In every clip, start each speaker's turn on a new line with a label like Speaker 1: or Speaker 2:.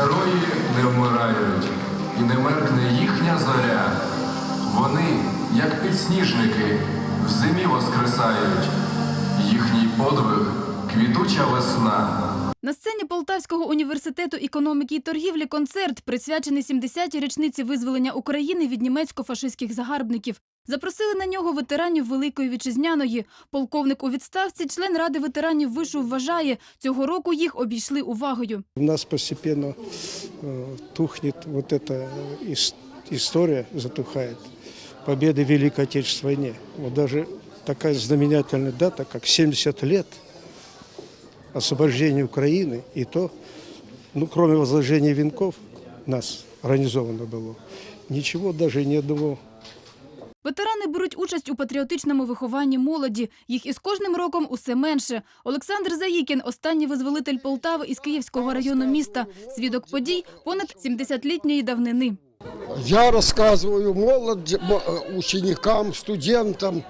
Speaker 1: Герої не вмирають, і не меркне їхня зоря. Вони, як підсніжники, в зимі воскресають. Їхній подвиг квітуча весна.
Speaker 2: На сцені Полтавського університету економіки і торгівлі концерт, присвячений 70-й річниці визволення України від німецько-фашистських загарбників. Запросили на нього ветеранів Великої Вітчизняної. Полковник у відставці, член Ради ветеранів вишу вважає, цього року їх обійшли увагою.
Speaker 3: У нас постепенно э, тухнет вот эта ис- история, затухает. Победы в Великой Отечественной войне. Вот даже такая знаменательная дата, как 70 лет освобождения Украины, и то, ну, кроме возложения венков, нас организовано было, ничего, даже ни одного
Speaker 2: Ветерани беруть участь у патріотичному вихованні молоді. Їх із кожним роком усе менше. Олександр Заїкін – останній визволитель Полтави із Київського району міста. Свідок подій понад 70-літньої давнини.
Speaker 4: Я рассказываю молоде, м- э, ученикам, студентам,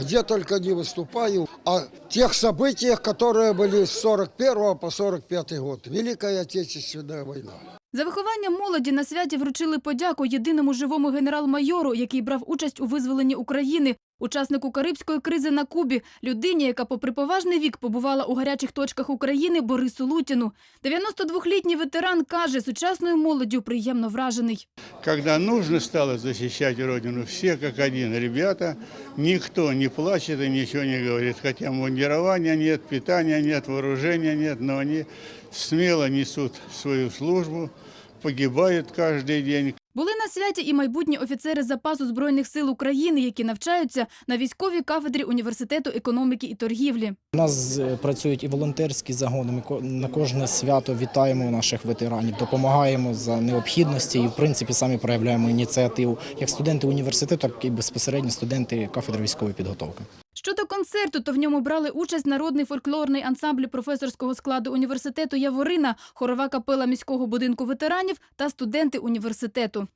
Speaker 4: где только не выступаю, о тех событиях, которые были с 41 по 45 год. Великая Отечественная война.
Speaker 2: За виховання молоді на святі вручили подяку єдиному живому генерал-майору, який брав участь у визволенні України, учаснику Карибської кризи на Кубі, людині, яка попри поважний вік побувала у гарячих точках України Борису Лутіну. 92-літній ветеран каже, сучасною молоддю приємно вражений.
Speaker 5: Когда нужно стало защищать Родину, все как один ребята, никто не плачет и ничего не говорит. Хотя мундирования нет, питания нет, вооружения нет, но они смело несут свою службу, погибают каждый день.
Speaker 2: Були на святі і майбутні офіцери запасу Збройних сил України, які навчаються на військовій кафедрі Університету економіки і торгівлі.
Speaker 6: У нас е, працюють і волонтерські загони. Ми ко- на кожне свято вітаємо наших ветеранів, допомагаємо за необхідності і, в принципі, самі проявляємо ініціативу як студенти університету, так і безпосередньо студенти кафедри військової підготовки.
Speaker 2: Щодо концерту, то в ньому брали участь народний фольклорний ансамбль професорського складу університету Яворина, хорова капела міського будинку ветеранів та студенти університету.